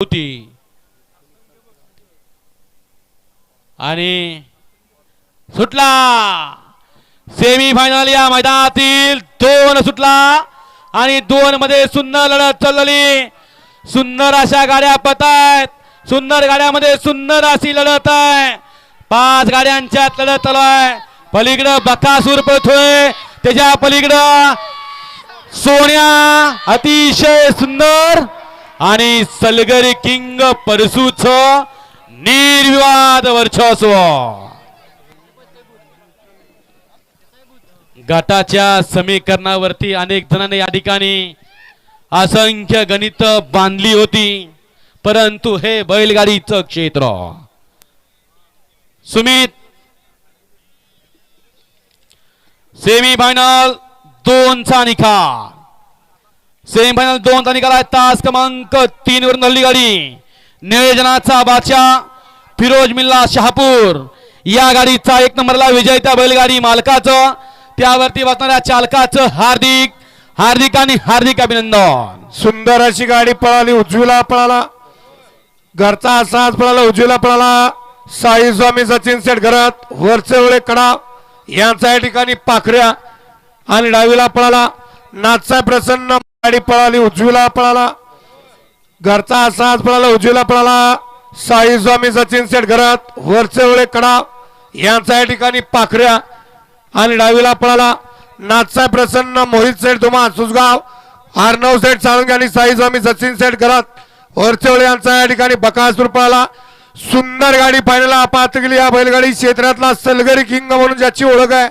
होती. आणि सुटला. सेमी फायनल या मैदानातील दोन सुटला आणि दोन मध्ये सुंदर लढत चाललेली सुंदर अशा गाड्या पत आहेत सुंदर गाड्यामध्ये सुंदर अशी लढत आहे. पाच गाड्यांच्यात लढत चालू आहे. पलीकडं बकासूर पळतोय. त्याच्या पलीकडं सोन्या अतिशय सुंदर आणि सलगरी किंग परसूच निर्विवाद वर्चस्व. गटाच्या समीकरणावरती अनेक जणांनी या ठिकाणी असंख्य गणित बांधली होती परंतु हे बैलगाडीचं क्षेत्र. सुमित सेमी फायनल दोनचा निकाल. सेमीफायनल दोन चा निकाल आहे तास क्रमांक तीन वरून हल्ली गाडी नियोजनाचा बादशाह फिरोज मिल्ला शहापूर. या गाडीचा एक नंबरला विजयता बैलगाडी मालकाचं. त्यावरती बसणाऱ्या चालकाचं हार्दिक हार्दिक आणि हार्दिक अभिनंदन. सुंदर अशी गाडी पळाली उजवीला पळाला. घरचा असाच पळाला उजवीला पळाला. साई स्वामी सचिन सेठ घरात वरचे वेळे कडा. यांचा या ठिकाणी पाखऱ्या आणि डावीला पळाला. नाचा प्रसन्न गाडी पळाली उजवीला पळाला. घरचा असाच पळाला उजवीला पळाला. साई स्वामी सचिन सेठ घरात वरचे वेळे कडा. यांचा या ठिकाणी पाखऱ्या आणि डावीला पळाला. नाथसाहेब प्रसन्न मोहित सेठ धुमा सुसगाव अर्णव सेठ साळुंगे आणि साई स्वामी सचिन सेठ घरात वरचेवळे यांचा या ठिकाणी बकासूर पळाला. सुंदर गाडी पाहिलेला पाहत गेली या बैलगाडी क्षेत्रातला सलगरी किंग म्हणून ज्याची ओळख आहे.